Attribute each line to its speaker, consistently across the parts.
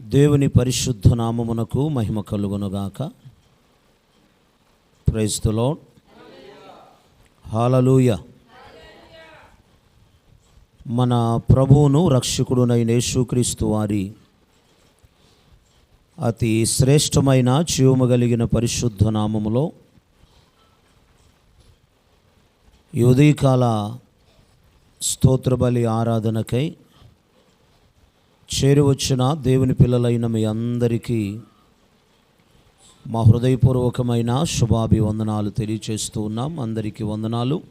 Speaker 1: దేవుని పరిశుద్ధ నామమునకు మహిమ కలుగునుగాక. ప్రైస్తులో హాలలూయ మన ప్రభువును రక్షకుడునైన యేసుక్రీస్తు వారి అతి శ్రేష్టమైన జీవము కలిగిన పరిశుద్ధ నామములో ఈ ఉదయకాల స్తోత్రబలి ఆరాధనకై చేరువచ్చిన దేవుని పిల్లలైన మీ అందరికీ మా హృదయపూర్వకమైన శుభాభివందనాలు తెలియచేస్తూ ఉన్నాం. అందరికీ వందనాలు.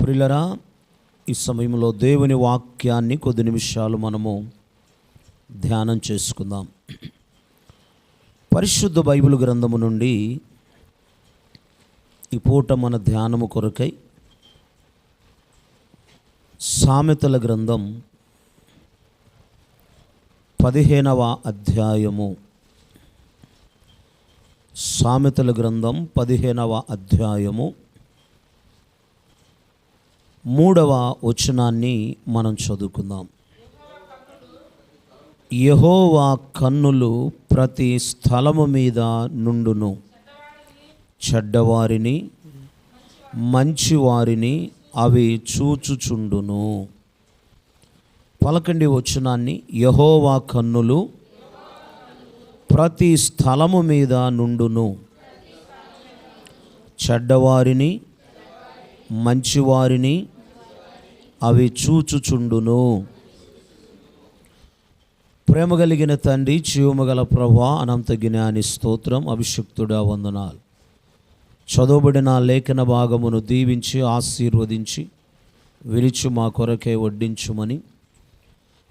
Speaker 1: ప్రిలరా ఈ సమయంలో దేవుని వాక్యాన్ని కొద్ది నిమిషాలు మనము ధ్యానం చేసుకుందాం. పరిశుద్ధ బైబిల్ గ్రంథము నుండి ఈ పూట మన ధ్యానము కొరకై సామెతల గ్రంథం పదిహేనవ అధ్యాయము. సామెతల గ్రంథం పదిహేనవ అధ్యాయము. మూడవ వచనాన్ని మనం చదువుకుందాం. యహోవా కన్నులు ప్రతి స్థలము మీద నుండును. చెడ్డవారిని మంచివారిని అవి చూచుచుండును. పలకండి వచ్చినాన్ని యహోవా కన్నులు ప్రతి స్థలము మీద నుండును. చెడ్డవారిని మంచివారిని అవి చూచుచుండును. ప్రేమ కలిగిన తండ్రి జీవమగల ప్రభా అనంత జ్ఞాని స్తోత్రం అభిషక్తుడా వందనాలు. చదువుబడిన లేఖన భాగమును దీవించి ఆశీర్వదించి విరిచి మా కొరకే వడ్డించుమని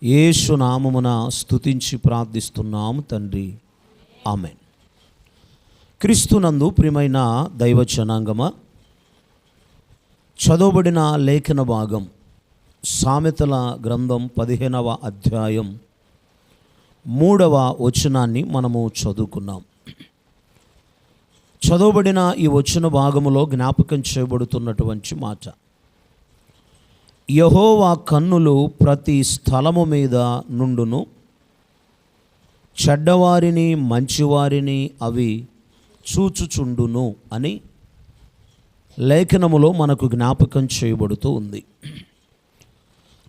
Speaker 1: యేసు నామమున స్థుతించి ప్రార్థిస్తున్నాము తండ్రి. ఆమె క్రీస్తునందు ప్రియమైన దైవ జనాంగమ చదవబడిన లేఖన భాగం సామెతల గ్రంథం పదిహేనవ అధ్యాయం మూడవ వచనాన్ని మనము చదువుకున్నాం. చదవబడిన ఈ వచన భాగములో జ్ఞాపకం చేయబడుతున్నటువంటి మాట. యహోవా కన్నులు ప్రతి స్థలము మీద నుండును. చెడ్డవారిని మంచివారిని అవి చూచుచుండును అని లేఖనములో మనకు జ్ఞాపకం చేయబడుతూ ఉంది.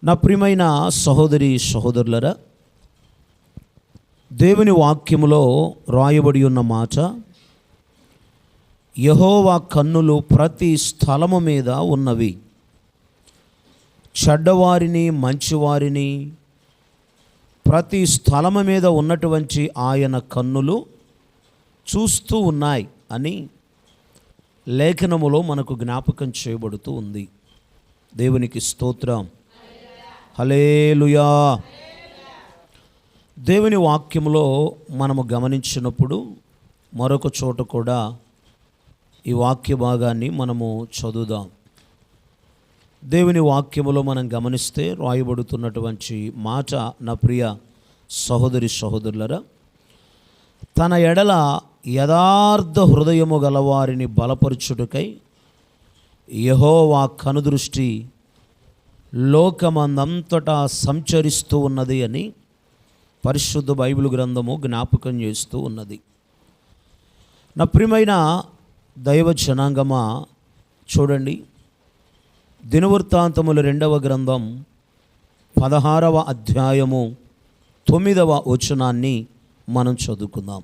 Speaker 1: నా ప్రియమైన సహోదరి సహోదరులరా దేవుని వాక్యములో రాయబడి ఉన్న మాట యహోవా కన్నులు ప్రతి స్థలము మీద ఉన్నవి. చెడ్డవారిని మంచివారిని ప్రతి స్థలము మీద ఉన్నటువంటి ఆయన కన్నులు చూస్తూ ఉన్నాయి అని లేఖనములో మనకు జ్ఞాపకం చేయబడుతూ ఉంది. దేవునికి స్తోత్రం. హలేలుయా దేవుని వాక్యములో మనము గమనించినప్పుడు మరొక చోట కూడా ఈ వాక్య భాగాన్ని మనము చదువుదాం. దేవుని వాక్యములో మనం గమనిస్తే రాయబడుతున్నటువంటి మాట నా ప్రియ సహోదరి సహోదరులరా తన ఎడల యథార్థ హృదయము గలవారిని బలపరుచుటకై యహోవా కనుదృష్టి లోకమందంతటా సంచరిస్తూ ఉన్నది అని పరిశుద్ధ బైబిల్ గ్రంథము జ్ఞాపకం చేస్తూ ఉన్నది. నా ప్రియమైన దైవ జనాంగమా చూడండి దినవృత్తాంతముల రెండవ గ్రంథం పదహారవ అధ్యాయము తొమ్మిదవ వచనాన్ని మనం చదువుకుందాం.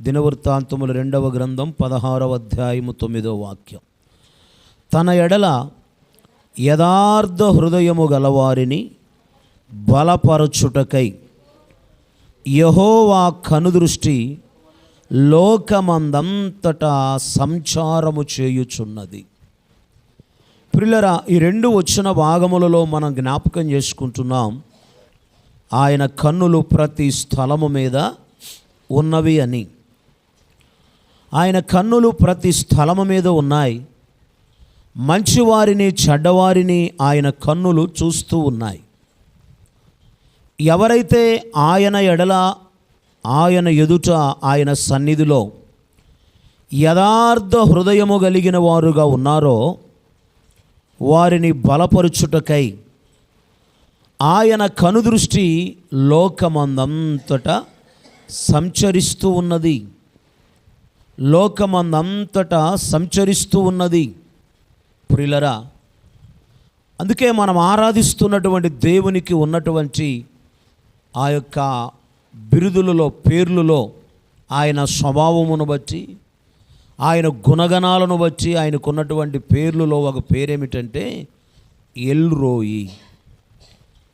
Speaker 1: దినవృత్తాంతముల రెండవ గ్రంథం పదహారవ అధ్యాయము తొమ్మిదవ వాక్యం. తన ఎడల యథార్థ హృదయము గలవారిని బలపరచుటకై యహోవా కనుదృష్టి లోకమందంతటా సంచారము చేయుచున్నది. ప్రిల్లరా ఈ రెండు వచ్చిన భాగములలో మనం జ్ఞాపకం చేసుకుంటున్నాం. ఆయన కన్నులు ప్రతి స్థలము మీద ఉన్నవి అని. ఆయన కన్నులు ప్రతి స్థలము మీద ఉన్నాయి. మంచివారిని చెడ్డవారిని ఆయన కన్నులు చూస్తూ ఉన్నాయి. ఎవరైతే ఆయన ఎడల ఆయన ఎదుట ఆయన సన్నిధిలో యథార్థ హృదయము కలిగిన వారుగా ఉన్నారో వారిని బలపరుచుటకై. ఆయన కనుదృష్టి లోకమందంతటా సంచరిస్తూ ఉన్నది. లోకమందంతటా సంచరిస్తూ ఉన్నది. ప్రిలరా అందుకే మనం ఆరాధిస్తున్నటువంటి దేవునికి ఉన్నటువంటి ఆ యొక్క బిరుదులలో పేర్లలో ఆయన స్వభావమును బట్టి ఆయన గుణగణాలను బట్టి ఆయనకున్నటువంటి పేర్లలో ఒక పేరేమిటంటే ఎల్రోయి.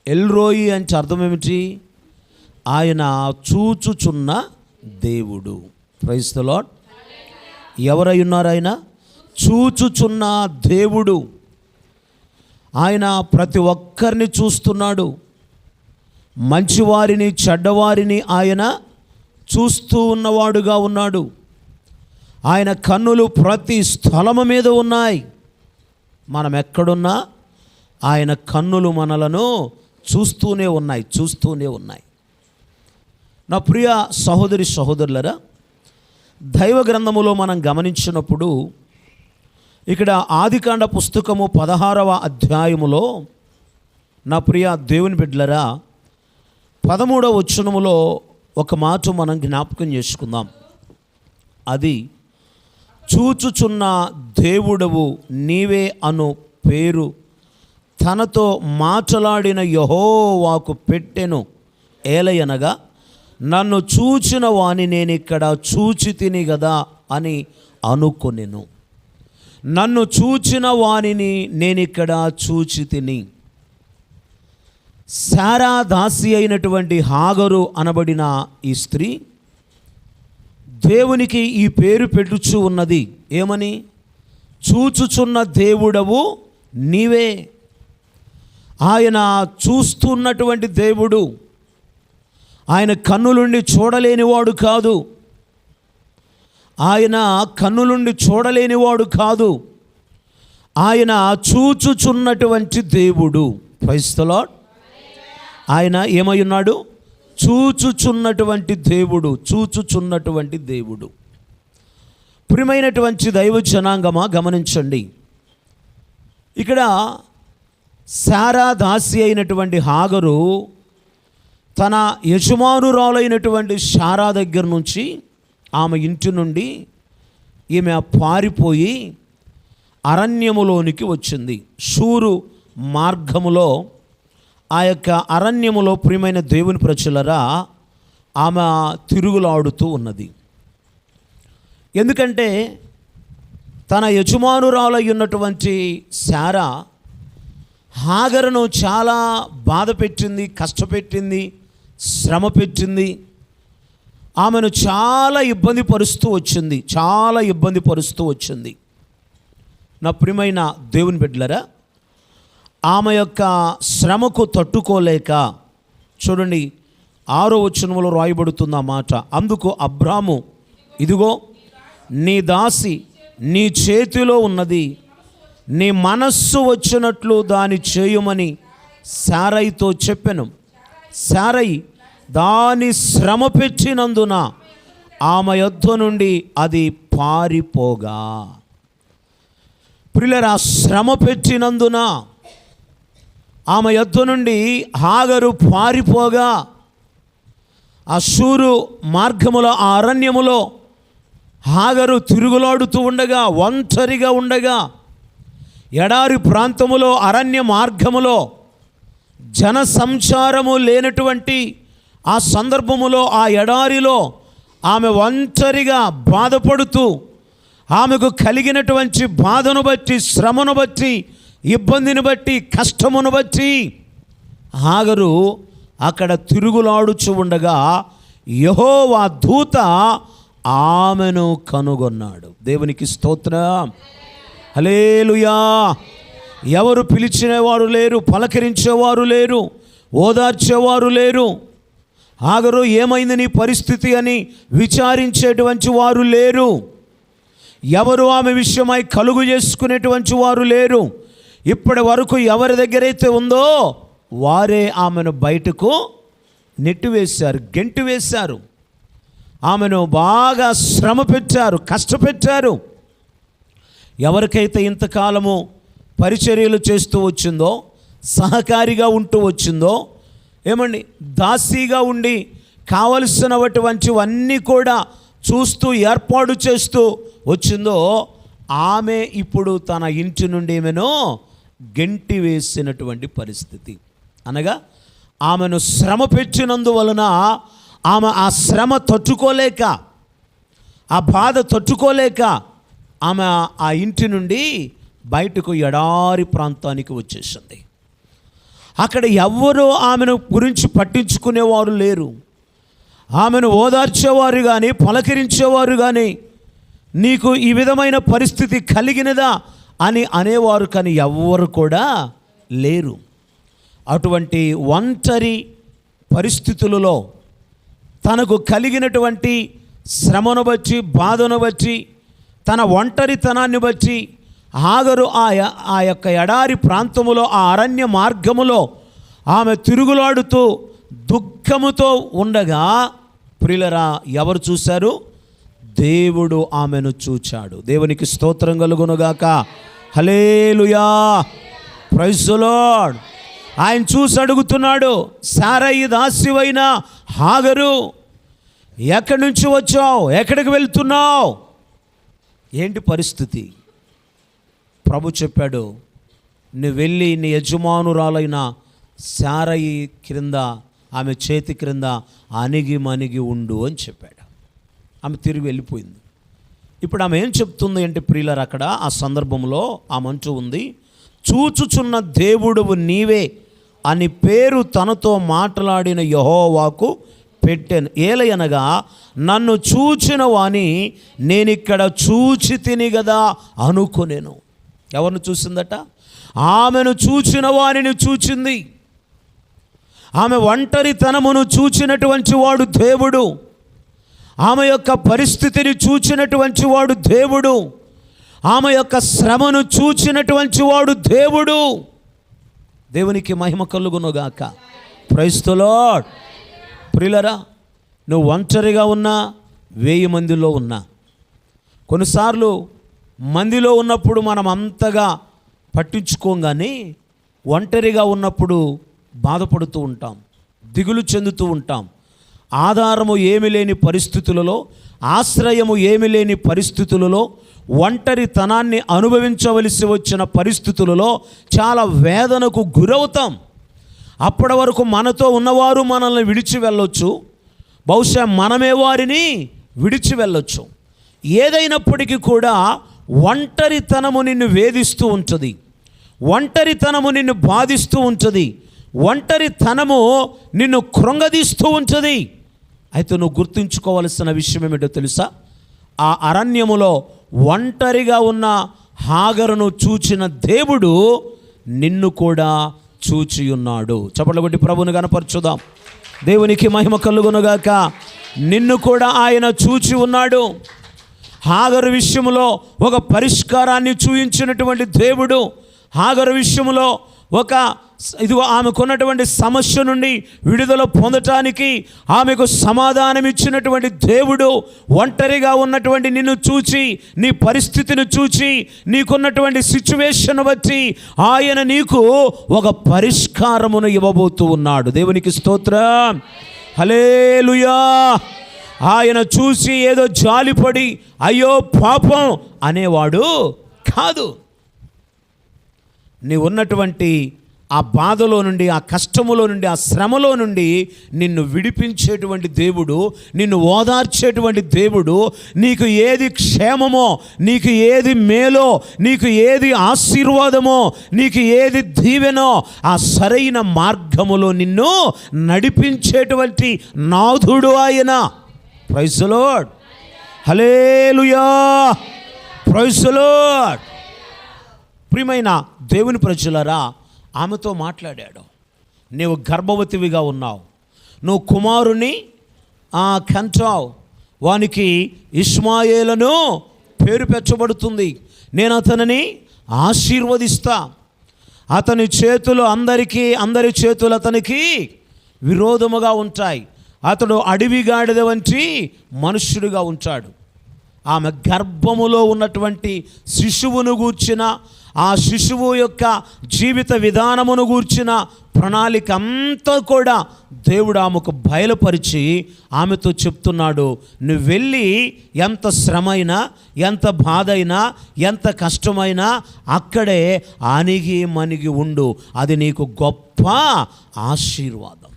Speaker 1: ఎల్రోయి అంటే అర్థం ఏమిటి ఆయన చూచుచున్న దేవుడు. ప్రైస్ ద లాడ్ ఎవరై ఉన్నారు ఆయన? చూచుచున్న దేవుడు. ఆయన ప్రతి ఒక్కరిని చూస్తున్నాడు. మంచివారిని చెడ్డవారిని ఆయన చూస్తూ ఉన్నవాడుగా ఉన్నాడు. ఆయన కన్నులు ప్రతి స్థలము మీద ఉన్నాయి. మనం ఎక్కడున్నా ఆయన కన్నులు మనలను చూస్తూనే ఉన్నాయి చూస్తూనే ఉన్నాయి. నా ప్రియ సహోదరి సహోదరులరా దైవ గ్రంథములో మనం గమనించినప్పుడు ఇక్కడ ఆదికాండ పుస్తకము పదహారవ అధ్యాయములో నా ప్రియ దేవుని బిడ్డలరా పదమూడవ వచనములో ఒక మాట మనం జ్ఞాపకం చేసుకుందాం. అది చూచుచున్న దేవుడవు నీవే అను పేరు. తనతో మాట్లాడిన యహోవాకు పెట్టెను. ఏలయనగా నన్ను చూచిన వాని నేను ఇక్కడ చూచి తిని కదా అని అనుకొనెను. నన్ను చూచిన వానిని నేను ఇక్కడ చూచి తిని సారా దాసి అయినటువంటి హాగరు అనబడిన ఈ స్త్రీ దేవునికి ఈ పేరు పెట్టుచు ఉన్నది. ఏమని? చూచుచున్న దేవుడవు నీవే. ఆయన చూస్తున్నటువంటి దేవుడు. ఆయన కన్నులుండి చూడలేనివాడు కాదు. ఆయన కన్నులుండి చూడలేనివాడు కాదు. ఆయన చూచుచున్నటువంటి దేవుడు. క్రైస్తలాడ్ ఆయన ఏమై ఉన్నాడు? చూచుచున్నటువంటి దేవుడు చూచుచున్నటువంటి దేవుడు. ప్రియమైనటువంటి దైవ జనాంగమా గమనించండి. ఇక్కడ సారా దాసి అయినటువంటి హాగరు తన యజమానురాలైనటువంటి శారా దగ్గర నుంచి ఆమె ఇంటి నుండి ఈమె పారిపోయి అరణ్యములోనికి వచ్చింది. షూరు మార్గములో ఆ యొక్క అరణ్యములో ప్రియమైన దేవుని ప్రజలరా ఆమె తిరుగులాడుతూ ఉన్నది. ఎందుకంటే తన యజమానురాలై ఉన్నటువంటి శారా హాగరును చాలా బాధ పెట్టింది కష్టపెట్టింది శ్రమ పెట్టింది. ఆమెను చాలా ఇబ్బంది పరుస్తూ వచ్చింది చాలా ఇబ్బంది పరుస్తూ వచ్చింది. నా ప్రియమైన దేవుని బిడ్డలరా ఆమె యొక్క శ్రమకు తట్టుకోలేక చూడండి ఆరో వచనంలో రాయబడుతున్న మాట. అందుకు అబ్రాము ఇదిగో నీ దాసి నీ చేతిలో ఉన్నది నీ మనస్సు వచ్చినట్లు దాని చేయమని శారయ్యతో చెప్పాను. శారయ్ దాని శ్రమ పెట్టినందున ఆమె యొద్ధ నుండి అది పారిపోగా. ప్రిలరా శ్రమ పెట్టినందున ఆమె యొద్ద నుండి హాగరు పారిపోగా ఆ మార్గములో ఆ అరణ్యములో హాగరు తిరుగులాడుతూ ఉండగా ఒంటరిగా ఉండగా ఎడారి ప్రాంతములో అరణ్య మార్గములో జన సంచారము లేనటువంటి ఆ సందర్భములో ఆ ఎడారిలో ఆమె ఒంటరిగా బాధపడుతూ ఆమెకు కలిగినటువంటి బాధను బట్టి శ్రమను బట్టి ఇబ్బందిని బట్టి కష్టమును బట్టి ఆగరు. అక్కడ తిరుగులాడుచు ఉండగా యహోవా దూత ఆమెను కనుగొన్నాడు. దేవునికి స్తోత్రం. హలేలుయా ఎవరు పిలిచినవారు లేరు పలకరించేవారు లేరు ఓదార్చేవారు లేరు. ఆగరు ఏమైంది నీ పరిస్థితి అని విచారించేటువంటి వారు లేరు. ఎవరు ఆమె విషయమై కలుగు చేసుకునేటువంటి వారు లేరు. ఇప్పటి వరకు ఎవరి దగ్గరైతే ఉందో వారే ఆమెను బయటకు నెట్టివేశారు గెంటి వేశారు ఆమెను బాగా శ్రమ పెట్టారు కష్టపెట్టారు. ఎవరికైతే ఇంతకాలము పరిచర్యలు చేస్తూ వచ్చిందో సహకారిగా ఉంటూ వచ్చిందో ఏమండి దాసీగా ఉండి కావలసినటువంటివన్నీ కూడా చూస్తూ ఏర్పాటు చేస్తూ వచ్చిందో ఆమె ఇప్పుడు తన ఇంటి నుండి ఏమేనో గెంటి వేసినటువంటి పరిస్థితి. అనగా ఆమెను శ్రమ పెట్టినందువలన ఆమె ఆ శ్రమ తట్టుకోలేక ఆ బాధ తట్టుకోలేక ఆమె ఆ ఇంటి నుండి బయటకు ఎడారి ప్రాంతానికి వచ్చేసింది. అక్కడ ఎవ్వరూ ఆమెను గురించి పట్టించుకునేవారు లేరు. ఆమెను ఓదార్చేవారు కానీ పలకరించేవారు కానీ నీకు ఈ విధమైన పరిస్థితి కలిగినదా? అని అనేవారు కానీ ఎవ్వరు కూడా లేరు. అటువంటి ఒంటరి పరిస్థితులలో తనకు కలిగినటువంటి శ్రమను బట్టి బాధను బట్టి తన ఒంటరితనాన్ని బట్టి ఆగరు ఆ ఆ యొక్క ఎడారి ప్రాంతములో ఆ అరణ్య మార్గములో ఆమె తిరుగులాడుతూ దుఃఖముతో ఉండగా ప్రిలరా ఎవరు చూశారు? దేవుడు ఆమెను చూచాడు. దేవునికి స్తోత్రం కలుగునుగాక. హలేలుయా ప్రైజులాడ్ ఆయన చూసి అడుగుతున్నాడు సారయ్య దాసివైన హాగరు ఎక్కడి నుంచి వచ్చావు? ఎక్కడికి వెళ్తున్నావు? ఏంటి పరిస్థితి? ప్రభు చెప్పాడు నువ్వు వెళ్ళి నీ యజమానురాలైన శారయ్య క్రింద ఆమె చేతి క్రింద అణిగి మణిగి ఉండు అని చెప్పాడు. ఆమె తిరిగి వెళ్ళిపోయింది. ఇప్పుడు ఆమె ఏం చెప్తుంది అంటే ప్రియులర్ అక్కడ ఆ సందర్భంలో ఆ మంచు ఉంది చూచుచున్న దేవుడువు నీవే అని పేరు తనతో మాట్లాడిన యహోవాకు పెట్టాను. ఏలయనగా నన్ను చూచిన వాని నేనిక్కడ చూచి తిని కదా అనుకునేను. ఎవరిని చూసిందట? ఆమెను చూచిన వారిని చూచింది. ఆమె ఒంటరితనమును చూచినటువంటి వాడు దేవుడు. ఆమె యొక్క పరిస్థితిని చూచినటువంటి వాడు దేవుడు. ఆమె యొక్క శ్రమను చూచినటువంటి వాడు దేవుడు. దేవునికి మహిమ కలుగునుగాక ప్రైస్తులాడ్ ప్రిలరా నువ్వు ఒంటరిగా ఉన్నా వెయ్యి మందిలో ఉన్నా. కొన్నిసార్లు మందిలో ఉన్నప్పుడు మనం అంతగా పట్టించుకోం కానీ ఒంటరిగా ఉన్నప్పుడు బాధపడుతూ ఉంటాం దిగులు చెందుతూ ఉంటాం. ఆధారము ఏమి లేని పరిస్థితులలో ఆశ్రయము ఏమి లేని పరిస్థితులలో ఒంటరితనాన్ని అనుభవించవలసి వచ్చిన పరిస్థితులలో చాలా వేదనకు గురవుతాం. అప్పటి వరకు మనతో ఉన్నవారు మనల్ని విడిచి వెళ్ళొచ్చు. బహుశా మనమే వారిని విడిచి వెళ్ళొచ్చు. ఏదైనప్పటికీ కూడా ఒంటరితనము నిన్ను వేధిస్తూ ఉంటుంది. ఒంటరితనము నిన్ను బాధిస్తూ ఉంటుంది. ఒంటరితనము నిన్ను కృంగదీస్తూ ఉంటుంది. అయితే నువ్వు గుర్తుంచుకోవలసిన విషయం ఏమిటో తెలుసా? ఆ అరణ్యములో ఒంటరిగా ఉన్న హాగరును చూచిన దేవుడు నిన్ను కూడా చూచి ఉన్నాడు చప్పట్ల కొట్టి ప్రభుని కనపరచుదాం దేవునికి మహిమ కలుగునుగాక. నిన్ను కూడా ఆయన చూచి ఉన్నాడు హాగరు విషయంలో ఒక పరిష్కారాన్ని చూయించినటువంటి దేవుడు. హాగరు విషయంలో ఒక ఇదిగో ఆమెకున్నటువంటి సమస్య నుండి విడుదల పొందటానికి ఆమెకు సమాధానం ఇచ్చినటువంటి దేవుడు ఒంటరిగా ఉన్నటువంటి నిన్ను చూచి నీ పరిస్థితిని చూచి నీకున్నటువంటి సిచ్యువేషన్ బట్టి ఆయన నీకు ఒక పరిష్కారమును ఇవ్వబోతూ ఉన్నాడు. దేవునికి స్తోత్రం. హలేలుయా ఆయన చూసి ఏదో జాలిపడి అయ్యో పాపం అనేవాడు కాదు. నీ ఉన్నటువంటి ఆ బాధలో నుండి ఆ కష్టములో నుండి ఆ శ్రమలో నుండి నిన్ను విడిపించేటువంటి దేవుడు నిన్ను ఓదార్చేటువంటి దేవుడు నీకు ఏది క్షేమమో నీకు ఏది మేలో నీకు ఏది ఆశీర్వాదమో నీకు ఏది దీవెనో ఆ సరైన మార్గములో నిన్ను నడిపించేటువంటి నాథుడు ఆయన. ప్రైసలోడ్ హలేలుయా ప్రైసలోడ్ ప్రియమైన దేవుని ప్రజలరా ఆమెతో మాట్లాడాడు. నీవు గర్భవతివిగా ఉన్నావు. నువ్వు కుమారుని కంటావు వానికి ఇస్మాయేలను పేరు పెట్టబడుతుంది. నేను అతనిని ఆశీర్వదిస్తా. అతని చేతులు అందరికీ అందరి చేతులు అతనికి విరోధముగా ఉంటాయి. అతడు అడవిగాడిద వంటి మనుష్యుడిగా ఉంటాడు. ఆమె గర్భములో ఉన్నటువంటి శిశువును గూర్చిన ఆ శిశువు యొక్క జీవిత విధానమును గూర్చిన ప్రణాళిక అంతా కూడా దేవుడు ఆమెకు బయలుపరిచి ఆమెతో చెప్తున్నాడు నువ్వు వెళ్ళి ఎంత శ్రమైనా ఎంత బాధ అయినా ఎంత కష్టమైనా అక్కడే అణిగి మణిగి ఉండు. అది నీకు గొప్ప ఆశీర్వాదం.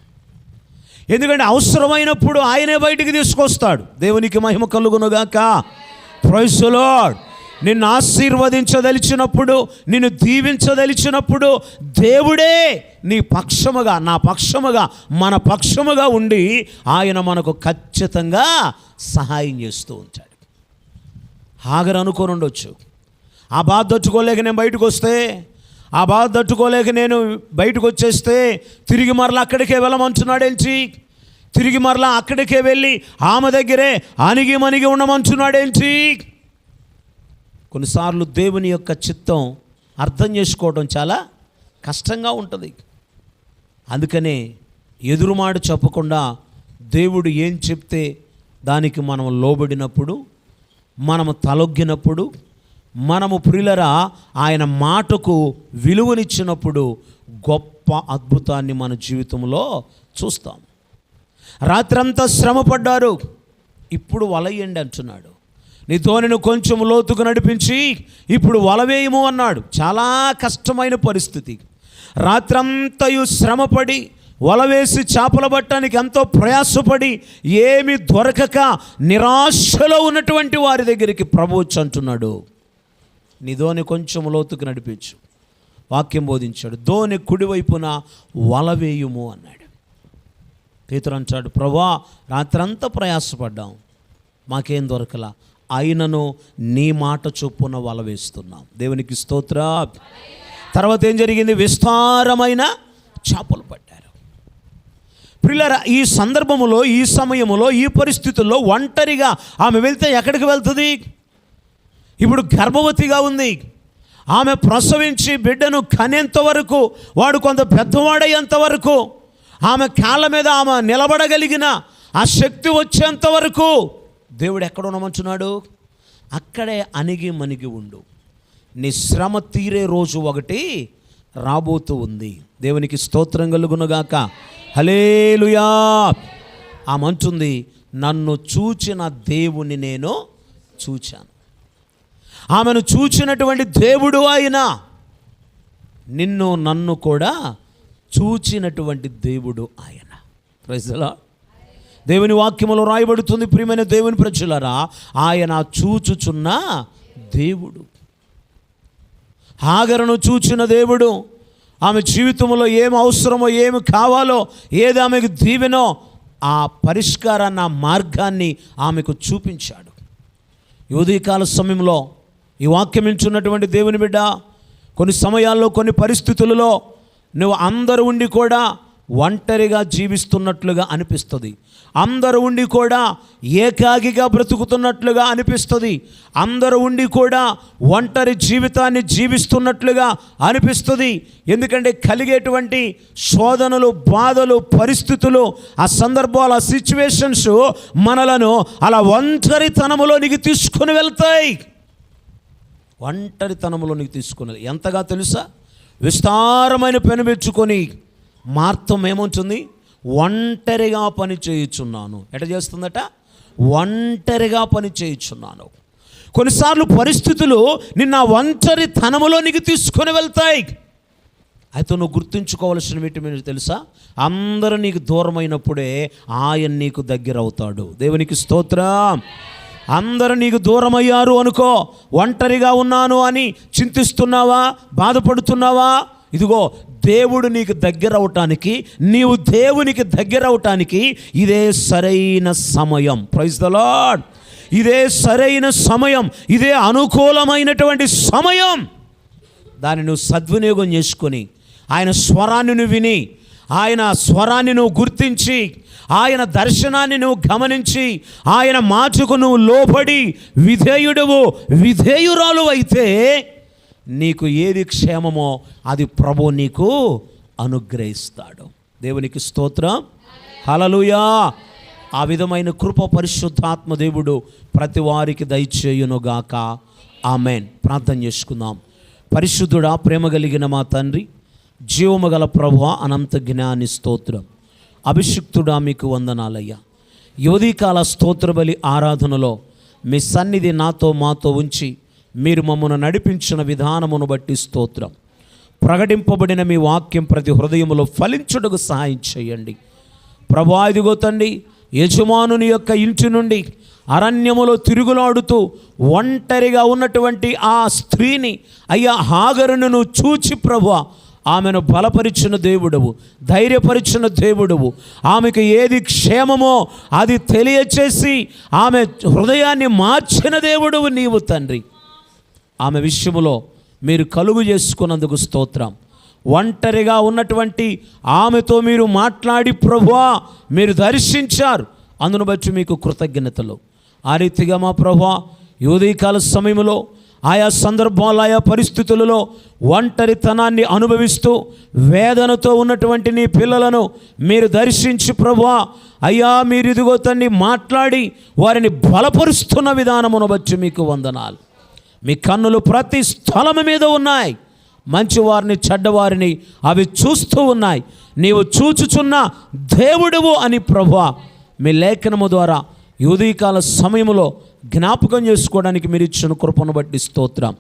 Speaker 1: ఎందుకంటే అవసరమైనప్పుడు ఆయనే బయటికి తీసుకొస్తాడు. దేవునికి మహిమ కలుగునుగాక. ప్రైసులాడ్ నిన్ను ఆశీర్వదించదలిచినప్పుడు నిన్ను దీవించదలిచినప్పుడు దేవుడే నీ పక్షముగా నా పక్షముగా మన పక్షముగా ఉండి ఆయన మనకు ఖచ్చితంగా సహాయం చేస్తూ ఉంటాడు. హాగర్ అనుకొని ఉండొచ్చు. ఆ బాధ తట్టుకోలేక నేను బయటకు వస్తే ఆ బాధ తట్టుకోలేక నేను బయటకు వచ్చేస్తే తిరిగి మరలా అక్కడికే వెళ్ళమంటున్నాడేంటి? తిరిగి మరలా అక్కడికే వెళ్ళి ఆమె దగ్గరే అణిగి మణిగి ఉండమంటున్నాడేంటి? కొన్నిసార్లు దేవుని యొక్క చిత్తం అర్థం చేసుకోవడం చాలా కష్టంగా ఉంటుంది. అందుకనే ఎదురుమాట చెప్పకుండా దేవుడు ఏం చెప్తే దానికి మనం లోబడినప్పుడు మనము తలొగ్గినప్పుడు మనము ప్రిలరా ఆయన మాటకు విలువనిచ్చినప్పుడు గొప్ప అద్భుతాన్ని మన జీవితంలో చూస్తాం. రాత్రంతా శ్రమపడ్డారు. ఇప్పుడు వలయండి అంటున్నాడు. నీ తోనెను కొంచెం లోతుకు నడిపించి ఇప్పుడు వలవేయము అన్నాడు. చాలా కష్టమైన పరిస్థితి. రాత్రంతయు శ్రమపడి వలవేసి చేపలు పట్టడానికి ఎంతో ప్రయాసపడి ఏమి దొరకక నిరాశలో ఉన్నటువంటి వారి దగ్గరికి ప్రభు అంటున్నాడు. నీ ధోని కొంచెం లోతుకు నడిపించు. వాక్యం బోధించాడు. ధోని కుడివైపున వలవేయుము అన్నాడు. పేతురు అంటాడు ప్రభా రాత్రంతా ప్రయాసపడ్డాం. మాకేం దొరకలా? ఆయనను నీ మాట చొప్పున వల వేస్తున్నాం దేవునికి స్తోత్ర. తర్వాత ఏం జరిగింది? విస్తారమైన చేపలు పట్టారు. ప్రిల్లర ఈ సందర్భములో ఈ సమయంలో ఈ పరిస్థితుల్లో ఒంటరిగా ఆమె వెళ్తే ఎక్కడికి వెళ్తుంది? ఇప్పుడు గర్భవతిగా ఉంది. ఆమె ప్రసవించి బిడ్డను కనేంత వరకు వాడు కొంత పెద్దవాడయ్యేంత వరకు ఆమె కాళ్ళ మీద ఆమె నిలబడగలిగిన ఆ శక్తి వచ్చేంత వరకు దేవుడు ఎక్కడ ఉండమంటున్నాడు? అక్కడే అణిగి మణిగి ఉండు. నీ శ్రమ తీరే రోజు ఒకటి రాబోతూ ఉంది. దేవునికి స్తోత్రం కలుగునుగాక హలేలుయా ఆమంటుంది నన్ను చూచిన దేవుని నేను చూచాను. ఆమెను చూచినటువంటి దేవుడు ఆయన. నిన్ను నన్ను కూడా చూచినటువంటి దేవుడు ఆయన. ప్రజలా దేవుని వాక్యములో రాయబడుతుంది. ప్రియమైన దేవుని ప్రజలరా ఆయన చూచుచున్న దేవుడు. హాగరను చూచిన దేవుడు ఆమె జీవితంలో ఏం అవసరమో ఏమి కావాలో ఏది ఆమెకు దీవెనో ఆ పరిష్కారాన్ని ఆ మార్గాన్ని ఆమెకు చూపించాడు. ఈ ఉదయకాల సమయంలో ఈ వాక్యం ఇచ్చున్నటువంటి దేవుని బిడ్డ కొన్ని సమయాల్లో కొన్ని పరిస్థితులలో నువ్వు అందరు ఉండి కూడా ఒంటరిగా జీవిస్తున్నట్లుగా అనిపిస్తుంది. అందరూ ఉండి కూడా ఏకాగిగా బ్రతుకుతున్నట్లుగా అనిపిస్తుంది. అందరూ ఉండి కూడా ఒంటరి జీవితాన్ని జీవిస్తున్నట్లుగా అనిపిస్తుంది. ఎందుకంటే కలిగేటువంటి శోధనలు బాధలు పరిస్థితులు ఆ సందర్భాలు ఆ సిచ్యువేషన్స్ మనలను అలా ఒంటరితనములోనికి తీసుకుని వెళ్తాయి. ఒంటరితనంలోనికి తీసుకుని ఎంతగా తెలుసా? విస్తారమైన పెనుబెచ్చుకొని మార్తం ఏముంటుంది ఒంటరిగా పని చేయుచున్నాను. ఎట చేస్తుందట? ఒంటరిగా పని చేయుచున్నాను. కొన్నిసార్లు పరిస్థితులు నిన్న ఒంటరి తనములో నీకు తీసుకొని వెళ్తాయి. అయితే నువ్వు గుర్తుంచుకోవాల్సిన వీటి తెలుసా? అందరూ నీకు దూరమైనప్పుడే ఆయన నీకు దగ్గర అవుతాడు దేవునికి స్తోత్రం. అందరూ నీకు దూరమయ్యారు అనుకో ఒంటరిగా ఉన్నాను అని చింతిస్తున్నావా? బాధపడుతున్నావా? ఇదిగో దేవుడు నీకు దగ్గర అవటానికి నీవు దేవునికి దగ్గర అవటానికి ఇదే సరైన సమయం. ప్రైజ్ ద లాడ్ ఇదే సరైన సమయం. ఇదే అనుకూలమైనటువంటి సమయం. దాన్ని నువ్వు సద్వినియోగం చేసుకొని ఆయన స్వరాన్ని నువ్వు విని ఆయన స్వరాన్ని నువ్వు గుర్తించి ఆయన దర్శనాన్ని నువ్వు గమనించి ఆయన మాటకు నువ్వు లోబడి విధేయుడవు విధేయురాలు అయితే నీకు ఏది క్షేమమో అది ప్రభు నీకు అనుగ్రహిస్తాడు. దేవునికి స్తోత్రం. హలలుయా ఆ విధమైన కృప పరిశుద్ధాత్మ దేవుడు ప్రతి వారికి దయచేయునుగాక. ఆమెన్. ప్రార్థన చేసుకుందాం. పరిశుద్ధుడా ప్రేమ కలిగిన మా తండ్రి జీవము గల ప్రభు అనంత జ్ఞాని స్తోత్రం. అభిషిక్తుడా మీకు వందనాలయ్యా. యువదీకాల స్తోత్రబలి ఆరాధనలో మీ సన్నిధి నాతో మాతో ఉంచి మీరు మమ్మను నడిపించిన విధానమును బట్టి స్తోత్రం. ప్రకటింపబడిన మీ వాక్యం ప్రతి హృదయములో ఫలించుటకు సహాయం చేయండి. ప్రభా ఇదిగో తండ్రి యజమానుని యొక్క ఇంటి నుండి అరణ్యములో తిరుగులాడుతూ ఒంటరిగా ఉన్నటువంటి ఆ స్త్రీని అయ్యా హాగరును చూచి ప్రభు ఆమెను బలపరిచిన దేవుడవు ధైర్యపరిచిన దేవుడవు. ఆమెకు ఏది క్షేమమో అది తెలియచేసి ఆమె హృదయాన్ని మార్చిన దేవుడవు నీవు తండ్రి. ఆమె విషయంలో మీరు కలుగు చేసుకున్నందుకు స్తోత్రం. ఒంటరిగా ఉన్నటువంటి ఆమెతో మీరు మాట్లాడి ప్రభువా మీరు దర్శించారు. అందును బట్టి మీకు కృతజ్ఞతలు. ఆ రీతిగా మా ప్రభువా యువదీకాల సమయంలో ఆయా సందర్భాలు ఆయా పరిస్థితులలో ఒంటరితనాన్ని అనుభవిస్తూ వేదనతో ఉన్నటువంటి నీ పిల్లలను మీరు దర్శించి ప్రభువా అయ్యా మీరు ఇదిగో తన్ని మాట్లాడి వారిని బలపరుస్తున్న విధానమును బట్టి మీకు వందనాలు. మీ కన్నులు ప్రతి స్థలము మీద ఉన్నాయి. మంచివారిని చెడ్డవారిని అవి చూస్తూ ఉన్నాయి. నీవు చూచుచున్న దేవుడువు అని ప్రభా మీ లేఖనము ద్వారా యూదీకాల సమయంలో జ్ఞాపకం చేసుకోవడానికి మీరు ఇచ్చిన కృపను బట్టి స్తోత్రం.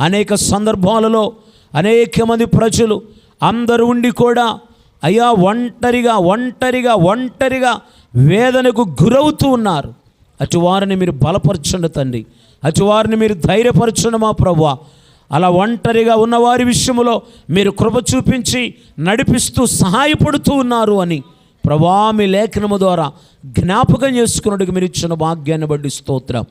Speaker 1: అనేక సందర్భాలలో అనేక మంది ప్రజలు అందరూ ఉండి కూడా అయ్యా ఒంటరిగా ఒంటరిగా ఒంటరిగా వేదనకు గురవుతూ ఉన్నారు. అటు వారిని మీరు బలపరచండి తండ్రి. అటువారిని మీరు ధైర్యపరచండి మా ప్రభువా. అలా ఒంటరిగా ఉన్నవారి విషయంలో మీరు కృప చూపించి నడిపిస్తూ సహాయపడుతూ ఉన్నారు అని ప్రభా మీ లేఖనము ద్వారా జ్ఞాపకం చేసుకున్నట్టుగా మీరు ఇచ్చిన భాగ్యాన్ని బట్టి స్తోత్రం.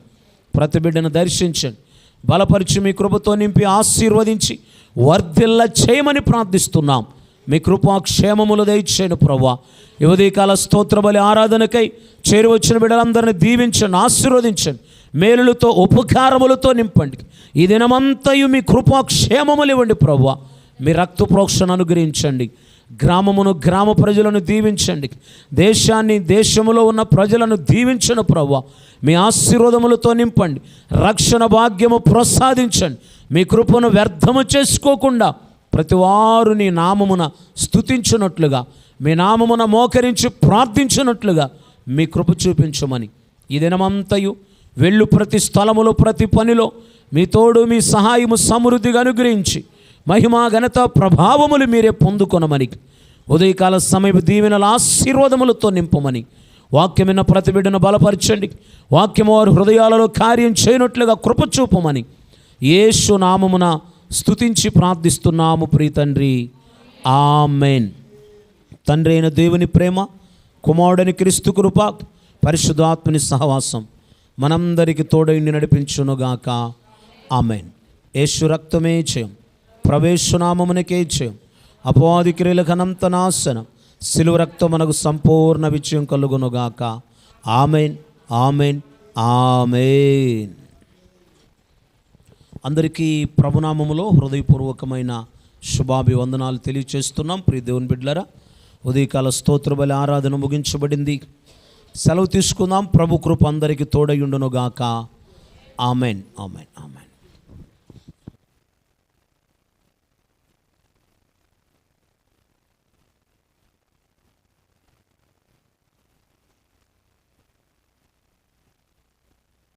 Speaker 1: ప్రతి బిడ్డను దర్శించండి. బలపరిచి మీ కృపతో నింపి ఆశీర్వదించి వర్ధిల్ల చేయమని ప్రార్థిస్తున్నాం. మీ కృపాక్షేమములు దయచేయను ప్రభా. యువదీకాల స్తోత్రబలి ఆరాధనకై చేరువచ్చిన బిడ్డలందరిని దీవించండి ఆశీర్వదించండి. మేలులతో ఉపకారములతో నింపండి. ఈ దినమంతయు మీ కృపాక్షేమములు ఇవ్వండి ప్రభు మీ రక్త ప్రోక్షణ అనుగ్రహించండి. గ్రామమును గ్రామ ప్రజలను దీవించండి. దేశాన్ని దేశములో ఉన్న ప్రజలను దీవించను ప్రభు మీ ఆశీర్వాదములతో నింపండి. రక్షణ భాగ్యము ప్రసాదించండి. మీ కృపను వ్యర్థము చేసుకోకుండా ప్రతివారు నీ నామమున స్థుతించినట్లుగా మీ నామమున మోకరించి ప్రార్థించినట్లుగా మీ కృప చూపించమని. ఈ దినమంతయు వెళ్ళు ప్రతి స్థలములో ప్రతి పనిలో. మీ తోడు మీ సహాయము సమృద్ధిగా అనుగ్రహించి మహిమా ఘనత ప్రభావములు మీరే పొందుకొనమని. ఉదయకాల సమయపు దీవెనల ఆశీర్వాదములతో నింపమని. వాక్యమైన ప్రతిబిడ్డను బలపరచండి. వాక్యము వారి హృదయాలలో కార్యం చేయనట్లుగా కృపచూపమని యేసు నామమున స్తుతించి ప్రార్థిస్తున్నాము ప్రీతండ్రి. ఆమెన్. తండ్రి అయిన దేవుని ప్రేమ కుమారుడని క్రీస్తు కృప పరిశుద్ధాత్మని సహవాసం. మనందరికి తోడైండి నడిపించునుగాక. ఆమెన్. యేసు రక్తమే చేయం ప్రవేశనామమునకే చేయం అపవాది క్రియలకు నాశనం సిలువ రక్తం మనకు సంపూర్ణ విజయం కలుగునుగాక. ఆమెన్. ఆమెన్. ఆమెన్. అందరికీ ప్రభునామములో హృదయపూర్వకమైన శుభాభివందనాలు తెలియచేస్తున్నాం. ప్రియ దేవుని బిడ్డలరా ఉదయకాల స్తోత్రబలి ఆరాధన ముగించబడింది. సెలవు తీసుకుందాం. ప్రభు కృప అందరికీ తోడయుండునుగాక ఆమెన్. ఆమెన్. ఆమెన్.